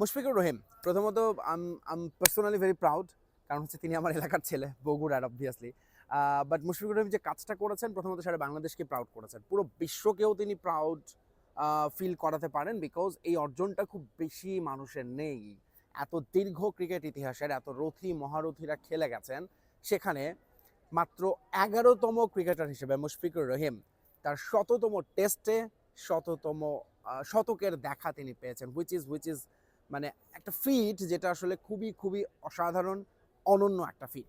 মুশফিকুর রহিম, প্রথমত um um personally very proud কারণ হচ্ছে তিনি আমার এলাকার ছেলে, বগুড়ার অবভিয়াসলি বাট মুশফিকুর রহিম যে কাজটা করেছেন, প্রথমত সেটা বাংলাদেশকে প্রাউড করেছেন। পুরো বিশ্বকেও তিনি প্রাউড ফিল করাতে পারেন বিকজ এই অর্জনটা খুব বেশি মানুষের নেই। এত দীর্ঘ ক্রিকেট ইতিহাসের, এত রথী, মহারথীরা খেলে গেছেন, সেখানে মাত্র এগারোতম ক্রিকেটার হিসেবে মুশফিকুর রহিম তার শততম টেস্টে শততম শতকের দেখা তিনি পেয়েছেন হুইচ ইজ হুইচ ইজ মানে একটা ফিট যেটা আসলে খুবই খুবই অসাধারণ, অনন্য একটা ফিট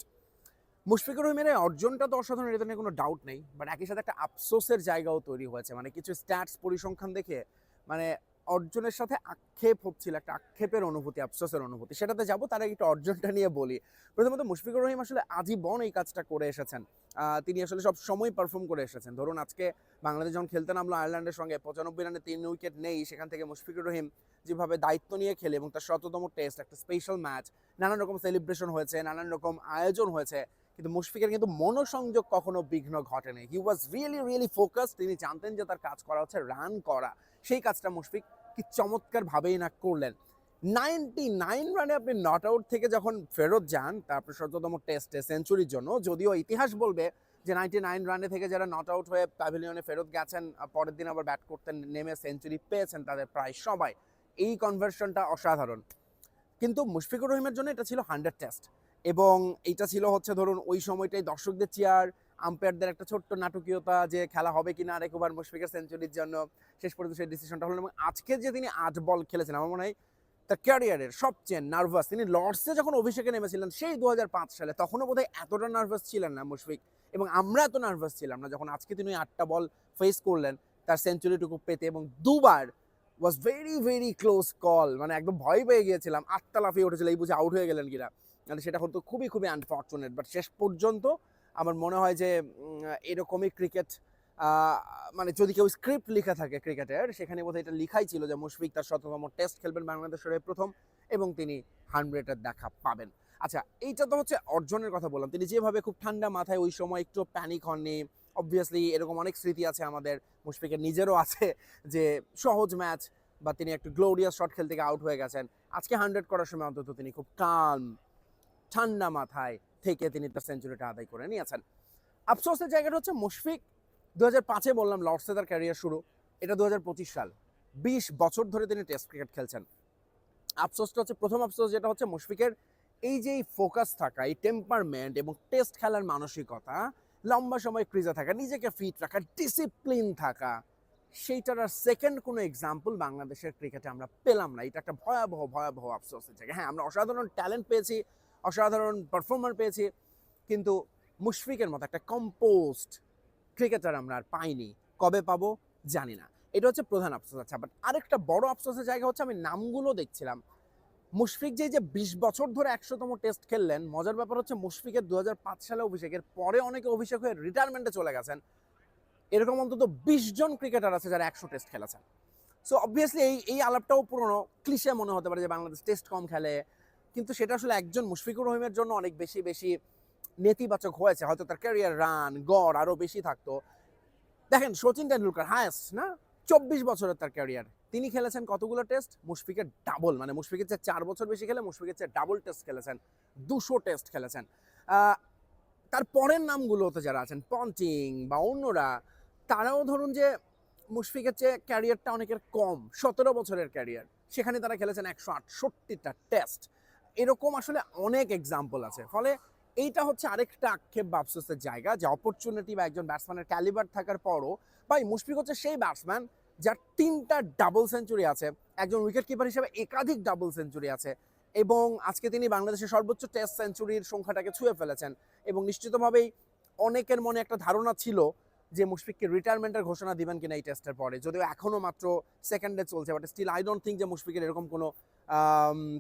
মুশফিকুর রহিমের অর্জনটা তো অসাধারণ, এটা নিয়ে কোনো ডাউট নেই বাট একই সাথে একটা আফসোসের জায়গাও তৈরি হয়েছে। মানে কিছু স্ট্যাটস পরিসংখ্যান দেখে মানে অর্জনের সাথে আক্ষেপ হচ্ছিল, একটা আক্ষেপের অনুভূতি, আফসোসের অনুভূতি। সেটাতে যাব, তার আগে একটু অর্জনটা নিয়ে বলি। প্রথমত মুশফিকুর রহিম আসলে আজীবন এই কাজটা করে এসেছেন। তিনি আসলে সব সময় পারফর্ম করে এসেছেন। ধরুন আজকে বাংলাদেশ যখন খেলতে নামলো আয়ারল্যান্ডের সঙ্গে, পঁচানব্বই রানে তিন উইকেট নেই, সেখান থেকে মুশফিকুর রহিম যেভাবে দায়িত্ব নিয়ে খেলে এবং তার শততম টেস্ট, একটা স্পেশাল ম্যাচ নানান রকম সেলিব্রেশন হয়েছে, নানান রকম আয়োজন হয়েছে। কিন্তু মুশফিকের কিন্তু মনোসংযোগ কখনো বিঘ্ন ঘটেনি। He was really really focus তিনি জানতেন যে তার কাজ করা হচ্ছে রান করা। সেই কাজটা মুশফিক কি চমৎকার ভাবেই না করলেন। নাইনটি নাইন রানে আপনি নট আউট থেকে যখন ফেরত যান, তারপর শততম টেস্টে সেঞ্চুরির জন্য, যদিও ইতিহাস বলবে যে নাইনটি নাইন রানে থেকে যারা নট আউট হয়ে প্যাভিলিয়নে ফেরত গেছেন পরের দিন আবার ব্যাট করতে নেমে সেঞ্চুরি পেয়েছেন তাদের প্রায় সবাই। এই কনভার্সনটা অসাধারণ। কিন্তু মুশফিকুর রহিমের জন্য এটা ছিল হান্ড্রেড টেস্ট এবং এইটা ছিল হচ্ছে ধরুন ওই সময়টাই দর্শকদের চেয়ার আম্পায়ারদের একটা ছোট্ট নাটকীয়তা যে খেলা হবে কিনা আর একবার মুশফিকের সেঞ্চুরির জন্য শেষ পর্যন্ত সেই ডিসিশনটা হলো এবং আজকে যে তিনি আট বল খেলেছেন, আমার মনে হয় তার ক্যারিয়ারের সবচেয়ে নার্ভাস তিনি লর্ডসে যখন অভিষেকে নেমেছিলেন সেই দু হাজার পাঁচ সালে, তখনও বোধহয় এতটা নার্ভাস ছিলেন না মুশফিক এবং আমরা এত নার্ভাস ছিলাম না যখন আজকে তিনি আটটা বল ফেস করলেন তার সেঞ্চুরিটুকু পেতে এবং দুবার was very very close call মানে একদম ভয় পেয়ে গিয়েছিলাম। আটটা লাফিয়ে উঠেছিল, এই বুঝে আউট হয়ে গেলেন কিনা? মানে সেটা হতো খুবই খুবই আনফর্চুনেট বাট শেষ পর্যন্ত আমার মনে হয় যে এরকমই ক্রিকেট মানে যদি কেউ স্ক্রিপ্ট লেখা থাকে ক্রিকেটের সেখানে বোধহয় এটা লিখাই ছিল যে মুশফিক তার শততম টেস্ট খেলবেন বাংলাদেশের প্রথম এবং তিনি হান্ড্রেডের দেখা পাবেন। আচ্ছা এইটা তো হচ্ছে অর্জনের কথা বললাম। তিনি যেভাবে খুব ঠান্ডা মাথায় ওই সময় একটু প্যানিক হননি অবভিয়াসলি এরকম অনেক স্মৃতি আছে আমাদের। মুশফিকের নিজেরও আছে যে সহজ ম্যাচ বা তিনি একটু গ্লোরিয়াস শট খেলতে গিয়ে আউট হয়ে গেছেন। আজকে হান্ড্রেড করার সময় অন্তত তিনি খুব কাম ঠান্ডা মাথায় থেকে তিনি তার সেঞ্চুরিটা আদায় করে নিয়েছেন। আফসোসের জায়গাটা হচ্ছে মুশফিক দু হাজার পাঁচে বললাম লর্ডসে তার ক্যারিয়ার শুরু। এটা দু হাজার পঁচিশ সাল। বিশ বছর ধরে তিনি টেস্ট ক্রিকেট খেলছেন। আফসোসটা হচ্ছে, প্রথম আফসোস যেটা হচ্ছে মুশফিকের এই যে ফোকাস থাকা, এই টেম্পারমেন্ট এবং টেস্ট খেলার মানসিকতা লম্বা সময় ক্রিজে থাকা, নিজেকে ফিট রাখা ডিসিপ্লিন থাকা, সেইটার আর সেকেন্ড কোনো এক্সাম্পল বাংলাদেশের ক্রিকেটে আমরা পেলাম না। এটা একটা ভয়াবহ ভয়াবহ আফসোসের জায়গা হ্যাঁ আমরা অসাধারণ ট্যালেন্ট পেয়েছি, অসাধারণ পারফর্মার পেয়েছি, কিন্তু মুশফিকের মতো একটা কম্পোস্ট ক্রিকেটার আমরা আর পাইনি। কবে পাবো জানি না। এটা হচ্ছে প্রধান আফসোস। আচ্ছা বাট আরেকটা বড় আফসোসের জায়গা হচ্ছে, আমি নামগুলো দেখছিলাম। মুশফিক যে যে বিশ বছর ধরে একশোতম টেস্ট খেললেন, মজার ব্যাপার হচ্ছে মুশফিকের দু হাজার পাঁচ সালে অভিষেকের পরে অনেকে অভিষেক হয়ে রিটায়ারমেন্টে চলে গেছেন। এরকম অন্তত বিশ জন ক্রিকেটার আছে যারা একশো টেস্ট খেলেছেন। সো অবভিয়াসলি এই এই আলাপটাও পুরনো ক্লিশে মনে হতে পারে যে বাংলাদেশ টেস্ট কম খেলে, কিন্তু সেটা আসলে একজন মুশফিকুর রহিমের জন্য অনেক বেশি বেশি নেতিবাচক হয়েছে। হয়তো তার ক্যারিয়ার রান গড় আরও বেশি থাকতো। দেখেন সচিন টেন্ডুলকার হায়েস্ট না? চব্বিশ বছরের তার ক্যারিয়ার তিনি খেলেছেন কতগুলো টেস্ট মুশফিকের ডাবল মানে মুশফিকের চেয়ে চার বছর বেশি খেলে মুশফিকের চেয়ে ডাবল টেস্ট খেলেছেন। দুশো টেস্ট খেলেছেন। তার পরের নামগুলোতে যারা আছেন পন্টিং বা অন্যরা, তারাও ধরুন যে মুশফিকের চেয়ে ক্যারিয়ারটা অনেকের কম, সতেরো বছরের ক্যারিয়ার সেখানে তারা খেলেছেন একশো আটষট্টিটা টেস্ট এরকম আসলে অনেক এক্সাম্পল আছে। ফলে এইটা হচ্ছে আরেকটা আক্ষেপ বা জায়গা যে অপরচুনিটি বা একজন ব্যাটসম্যানের ক্যালিবার থাকার পরও, ভাই মুশফিক হচ্ছে সেই ব্যাটসম্যান যার তিনটা ডাবল সেঞ্চুরি আছে। একজন উইকেট কিপার হিসেবে একাধিক ডাবল সেঞ্চুরি আছে এবং আজকে তিনি বাংলাদেশের সর্বোচ্চ টেস্ট সেঞ্চুরির সংখ্যাটাকে ছুঁয়ে ফেলেছেন এবং নিশ্চিতভাবেই অনেকের মনে একটা ধারণা ছিল যে মুশফিককে রিটায়ারমেন্টের ঘোষণা দিবেন কিনা এই টেস্টের পরে। যদিও এখনও মাত্র সেকেন্ডে চলছে but still I don't think যে মুশফিকের এরকম কোনো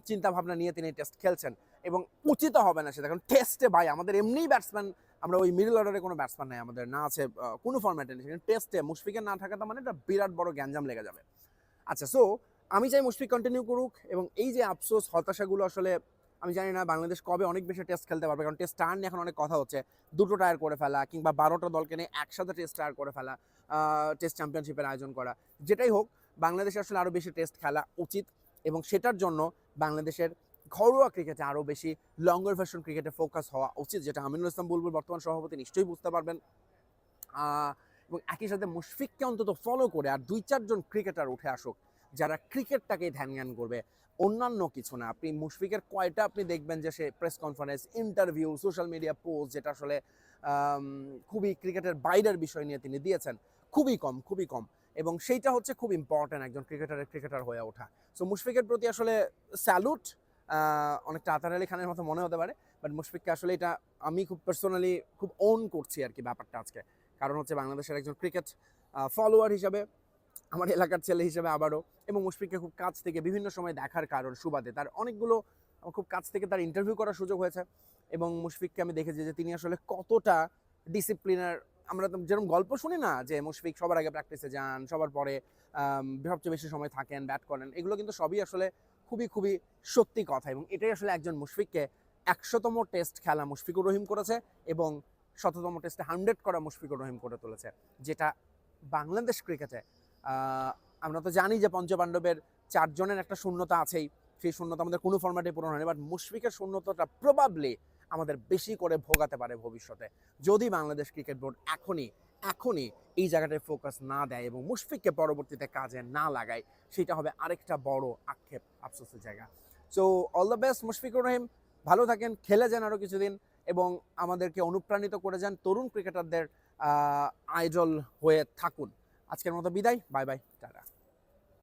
চিন্তা ভাবনা নিয়ে তিনি টেস্ট খেলছেন। এবং উচিত হবে না সেটা, কারণ টেস্টে ভাই, আমাদের এমনিই ব্যাটসম্যান আমরা ওই মিডল অর্ডারে কোনো ব্যাটসম্যান নাই, আমাদের না আছে কোনো ফর্ম্যাটে নেই। সেখানে টেস্টে মুশফিকের না থাকাটা মানে একটা বিরাট বড় গ্যাঞ্জাম লেগে যাবে। আচ্ছা সো আমি চাই মুশফিক কন্টিনিউ করুক, এবং এই যে আফসোস, হতাশাগুলো আসলে আমি জানি না বাংলাদেশ কবে অনেক বেশি টেস্ট খেলতে পারবে, কারণ টেস্ট টায়ার নিয়ে এখন অনেক কথা হচ্ছে। দুটো টায়ার করে ফেলা, কিংবা বারোটা দলকে নিয়ে একসাথে টেস্ট টায়ার করে ফেলা টেস্ট চ্যাম্পিয়নশিপের আয়োজন করা। যেটাই হোক, বাংলাদেশে আসলে আরও বেশি টেস্ট খেলা উচিত। এবং সেটার জন্য বাংলাদেশের ঘরোয়া ক্রিকেটে আরও বেশি লঙ্গার ভার্সন ক্রিকেটে ফোকাস হওয়া উচিত, যেটা আমিনুল ইসলাম বুলবুল বর্তমান সভাপতি নিশ্চয়ই বুঝতে পারবেন। এবং একই সাথে মুশফিককে অন্তত ফলো করে আর দুই চারজন ক্রিকেটার উঠে আসুক, যারা ক্রিকেটটাকে ধ্যান জ্ঞান করবে, অন্যান্য কিছু না। আপনি মুশফিকের কয়টা আপনি দেখবেন যে সে press conference interview social media post যেটা আসলে খুবই ক্রিকেটের বাইরের বিষয় নিয়ে তিনি দিয়েছেন, খুবই কম খুবই কম। এবং সেইটা হচ্ছে খুব ইম্পর্ট্যান্ট একজন ক্রিকেটারের ক্রিকেটার হয়ে ওঠা। সো মুশফিকের প্রতি আসলে স্যালুট অনেকটা আতার আলী খানের মতো মনে হতে পারে বাট মুশফিককে আসলে এটা আমি খুব পার্সোনালি খুব ওন করছি আর কি ব্যাপারটা আজকে। কারণ হচ্ছে বাংলাদেশের একজন ক্রিকেট ফলোয়ার হিসাবে, আমার এলাকার ছেলে হিসেবে আবারও, এবং মুশফিককে খুব কাছ থেকে বিভিন্ন সময় দেখার কারণ সুবাদে। তার অনেকগুলো, খুব কাছ থেকে তার ইন্টারভিউ করার সুযোগ হয়েছে, এবং মুশফিককে আমি দেখেছি যে তিনি আসলে কতটা ডিসিপ্লিনার আমরা তো যেরকম গল্প শুনি না যে মুশফিক সবার আগে প্র্যাকটিসে যান, সবার পরে সবচেয়ে বেশি সময় থাকেন ব্যাট করেন, এগুলো কিন্তু সবই আসলে খুবই খুবই সত্যি কথা এবং এটাই আসলে একজন মুশফিককে একশোতম টেস্ট খেলা মুশফিকুর রহিম করেছে এবং শততম টেস্টে হান্ড্রেড করা মুশফিকুর রহিম করে তুলেছে, যেটা বাংলাদেশ ক্রিকেটে আমরা তো জানি যে পঞ্চপাণ্ডবের চারজনের একটা শূন্যতা আছেই, সেই শূন্যতা আমাদের কোনো ফর্ম্যাটে পূরণ হয়নি বাট মুশফিকের শূন্যতাটা প্রবাবলি আমাদের বেশি করে ভোগাতে পারে ভবিষ্যতে। যদি বাংলাদেশ ক্রিকেট বোর্ড এখনই এখনই এই জায়গাটায় ফোকাস না দেয় এবং মুশফিককে পরবর্তীতে কাজে না লাগায়, সেটা হবে আরেকটা বড় আক্ষেপ আফসোসের জায়গা। So all the best Mushfiqur Rahim. ভালো থাকেন, খেলে যান আরও কিছুদিন এবং আমাদেরকে অনুপ্রাণিত করে যান তরুণ ক্রিকেটারদের আইডল হয়ে থাকুন। আজকের মতো বিদায় বাই বাই টাটা।